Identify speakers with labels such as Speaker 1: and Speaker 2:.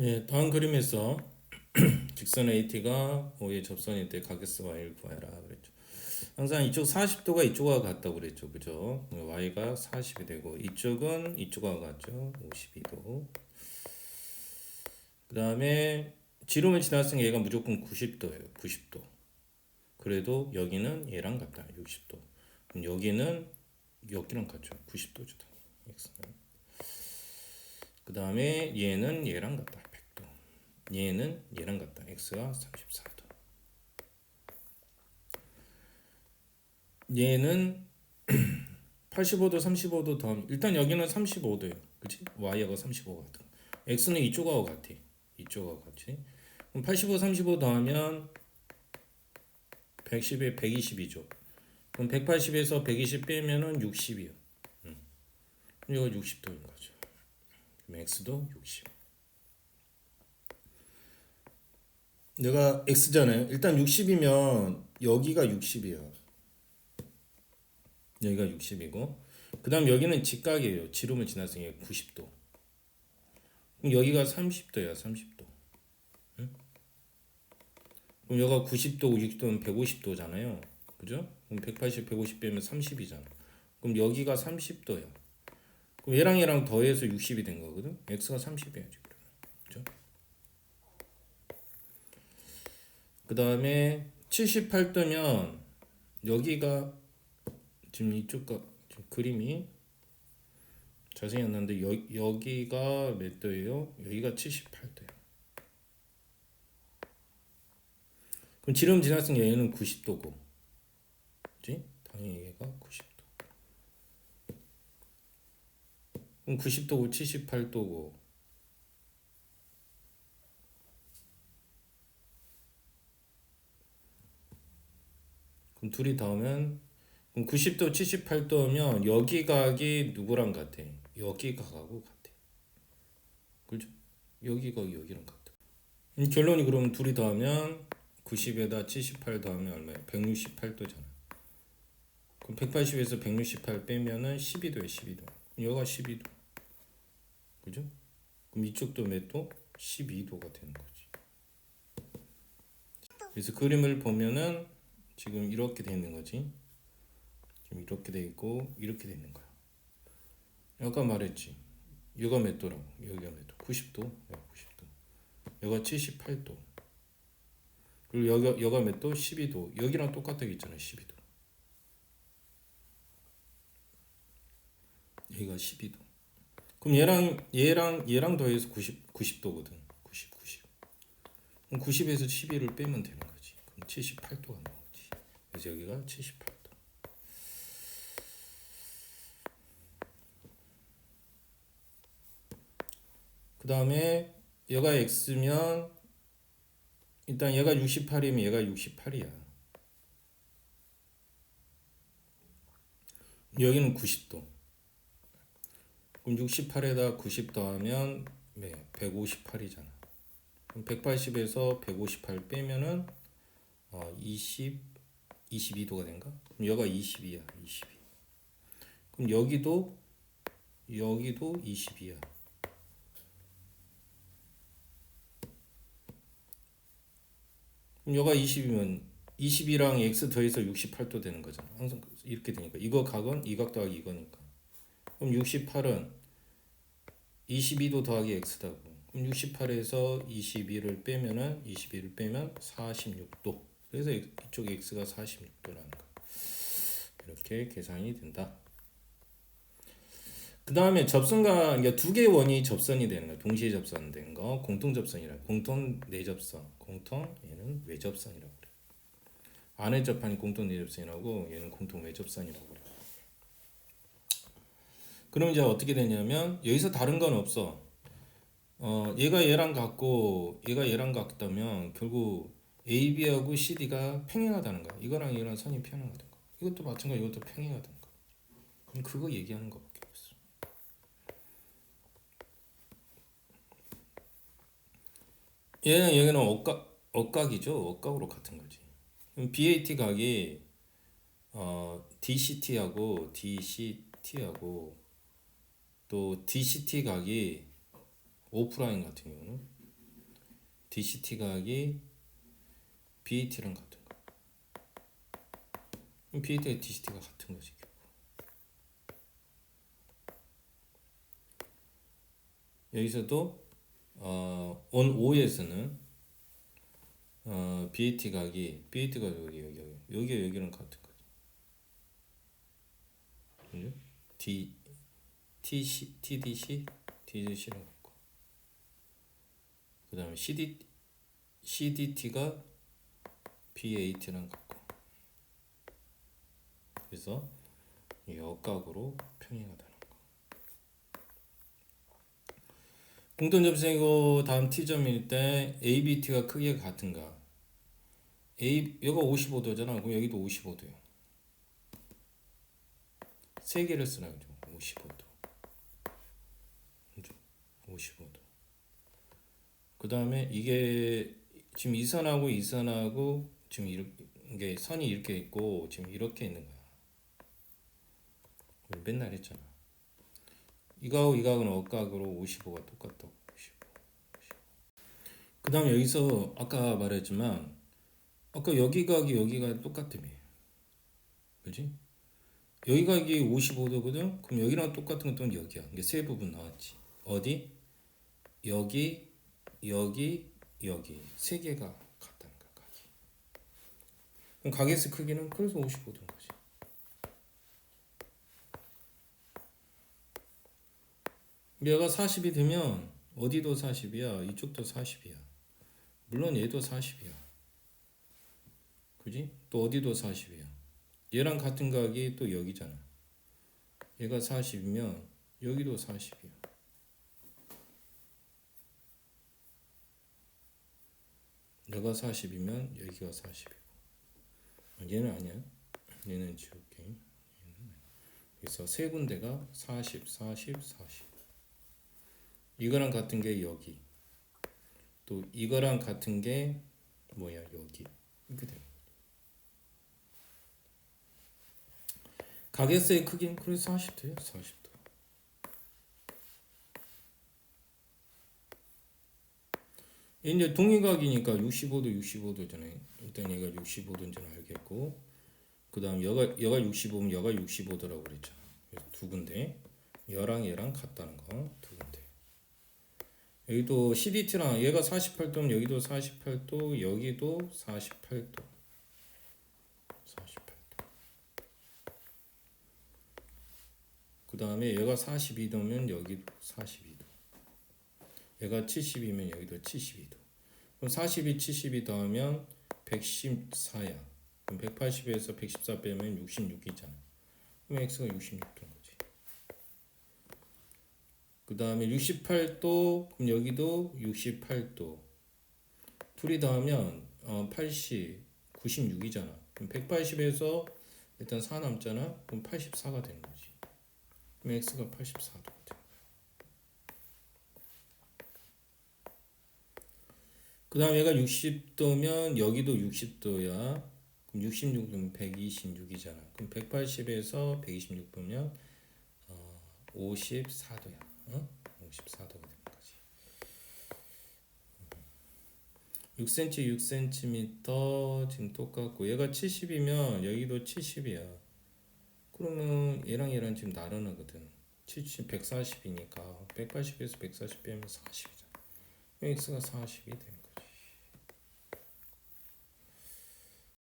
Speaker 1: 네, 다음 그림에서 직선 AT가 O의 접선일 때 가격수 Y를 구하라 그랬죠. 항상 이쪽 40도가 이쪽과 같다고 그랬죠. 그죠? Y가 40이 되고 이쪽은 이쪽과 같죠. 52도. 그 다음에 지름을 지났으니까 얘가 무조건 90도예요. 90도. 그래도 여기는 얘랑 같다. 60도. 그럼 여기는 여기랑 같죠. 90도죠. x는. 그 다음에 얘는 얘랑 같다. 100도. 얘는 얘랑 같다. x가 34도. 얘는 85도, 35도 더하면 일단 여기는 35도예요. 그치? y가 35가 같은 거. x는 이쪽하고 같아. 이쪽하고 같이. 그럼 85, 35 더하면 110에 120이죠. 그럼 180에서 120 빼면은 60이요. 음. 이거 60도인 거죠. 그럼 x도 60. 내가 x잖아요. 일단 60이면 여기가 60이야. 여기가 60이고 그 다음 여기는 직각이에요. 지름을 지났으니까 90도. 그럼 여기가 30도야. 30도. 응? 그럼 여기가 90도, 60도는 150도잖아요. 그죠? 그럼 180, 150 빼면 30이잖아. 그럼 여기가 30도야. 그럼 얘랑 얘랑 더해서 60이 된 거거든. x가 30이야지. 그죠? 그 다음에 78도면 여기가 지금 이쪽가 지금 그림이 자세히 안 나는데 여, 여기가 몇 도예요? 여기가 78도예요. 그럼 지름 지났으니까 얘는 90도고, 그지? 당연히 얘가 90도. 그럼 90도고 78도고. 그럼 둘이 더하면 그럼 90도 78도면 여기 각이 누구랑 같아? 여기 각하고 같아. 그죠? 여기가 여기랑 같아. 음, 결론이 그러면 둘이 더하면 90에다 78 더하면 얼마야? 168도잖아. 그럼 180에서 168 빼면은 12도에 12도. 여기가 12도. 그죠? 그럼 이쪽도 몇 도? 12도가 되는 거지. 그래서 그림을 보면은 지금 이렇게 돼 있는 거지. 지금 이렇게 돼 있고 이렇게 돼 있는 거야. 아까 말했지. 여가 몇 도라고? 여기가 몇 도? 90도. 여가 90도. 여가 78도. 그리고 여가 여가 몇 도? 12도. 여기랑 똑같다고 했잖아. 12도. 여기가 12도. 그럼 얘랑 얘랑 얘랑 더해서 90 90도거든. 90 90. 그럼 90에서 12를 빼면 되는 거지. 그럼 78도가 나오지. 그래서 여기가 78. 그 다음에 얘가 x면 일단 얘가 68이면 얘가 68이야. 여기는 90도. 그럼 68에다 90 더하면 네, 158이잖아. 그럼 180에서 158 빼면은 어, 20 22도가 된가? 그럼 여기가 22야. 22. 그럼 여기도 여기도 22야. 그럼 여가 20이면 20이랑 x 더해서 68도 되는 거잖아. 항상 이렇게 되니까 이거 각은 이각 더하기 이거니까. 그럼 68은 22도 더하기 x다고. 그럼 68에서 22를 빼면은 22를 빼면 46도. 그래서 이쪽 x가 46도라는 거. 이렇게 계산이 된다. 그 다음에 접선과 그러니까 두 개의 원이 접선이 되는 거, 동시에 접선된 거, 공통 접선이라, 공통 내접선, 공통 얘는 외접선이라고 그래. 안에 접한이 공통 내접선이라고 얘는 공통 외접선이라고 그래. 그럼 이제 어떻게 되냐면 여기서 다른 건 없어. 어, 얘가 얘랑 같고 얘가 얘랑 같다면 결국 AB하고 CD가 평행하다는 거야. 이거랑 이거랑 선이 평행하다는 거. 이것도 마찬가지 이것도 평행하다는 거. 그럼 그거 얘기하는 거. 얘는 여기는 억각 억각이죠. 억각으로 같은 거지. 그럼 BAT 각이 어, DCT하고 DCT하고 또 DCT 각이 오프라인 같은 경우는 DCT 각이 BAT랑 같은 거. 그럼 BAT가 DCT가 같은 거지. 여기서도 어, 온 O에서는 어, BAT 각이 BAT가 여기 여기 여기 여기 여기랑 같은 거죠. 그죠? D TC TDC TDC랑 같고 그다음에 CD CDT가 BAT랑 같고 그래서 역각으로 평행하다는 거. 공통 접선이고 다음 T점일 때 ABT가 크기가 같은가? A 여기가 55도잖아. 그럼 여기도 55도요. 세 개를 쓰나 그죠? 55도. 그죠? 55도. 그 다음에 이게 지금 이 선하고 이 선하고 지금 이렇게 선이 이렇게 있고 지금 이렇게 있는 거야. 맨날 했잖아. 이거하고 이거하고는 억각으로 55가 똑같다고. 55. 그 다음에 여기서 아까 말했지만 아까 여기 각이 여기가 똑같다며. 그지? 여기 각이 55도거든? 그럼 여기랑 똑같은 건또 여기야. 이게 세 부분 나왔지. 어디? 여기, 여기, 여기. 세 개가. 그럼 각에서 크기는 그래서 55도인 거지. 얘가 40이 되면 어디도 40이야. 이쪽도 40이야. 물론 얘도 40이야. 그지? 또 어디도 40이야. 얘랑 같은 각이 또 여기잖아. 얘가 40이면 여기도 40이야. 내가 40이면 여기가 40이고. 얘는 아니야. 얘는 지울게. 얘는. 그래서 세 군데가 40, 40, 40. 이거랑 같은 게 여기. 또 이거랑 같은 게 뭐야 여기. 이렇게 돼. 가게수의 크기는 그래서 40도예요. 40도. 이제 동의각이니까 65도 65도잖아요. 일단 얘가 65도인지는 알겠고 그 다음 여가 여가 65면 여가 65도라고 그랬잖아. 그래서 두 군데 여랑 얘랑 같다는 거 두 군데. 여기도 CDT랑 얘가 48도면 여기도 48도 여기도 48도 48도 그 다음에 얘가 42도면 여기도 42도 얘가 70이면 여기도 72도. 그럼 42, 72 더하면 114야. 그럼 180에서 114 빼면 66이잖아. 그럼 x가 66도인 거지. 그 다음에 68도 그럼 여기도 68도. 둘이 더하면 어, 80 96이잖아. 그럼 180에서 일단 4 남잖아. 그럼 84가 되는 거지. 그럼 x가 84도가 돼 그 다음 얘가 60도면 여기도 60도야 그럼 66이면 126이잖아 그럼 180에서 126 보면 어, 54도야 어? 54도가 되는 거지. 6cm, 6cm 지금 똑같고 얘가 70이면 여기도 70이야. 그러면 얘랑 얘랑 지금 나란하거든. 70, 140이니까 180에서 140 빼면 40이잖아. x가 40이 되는 거지.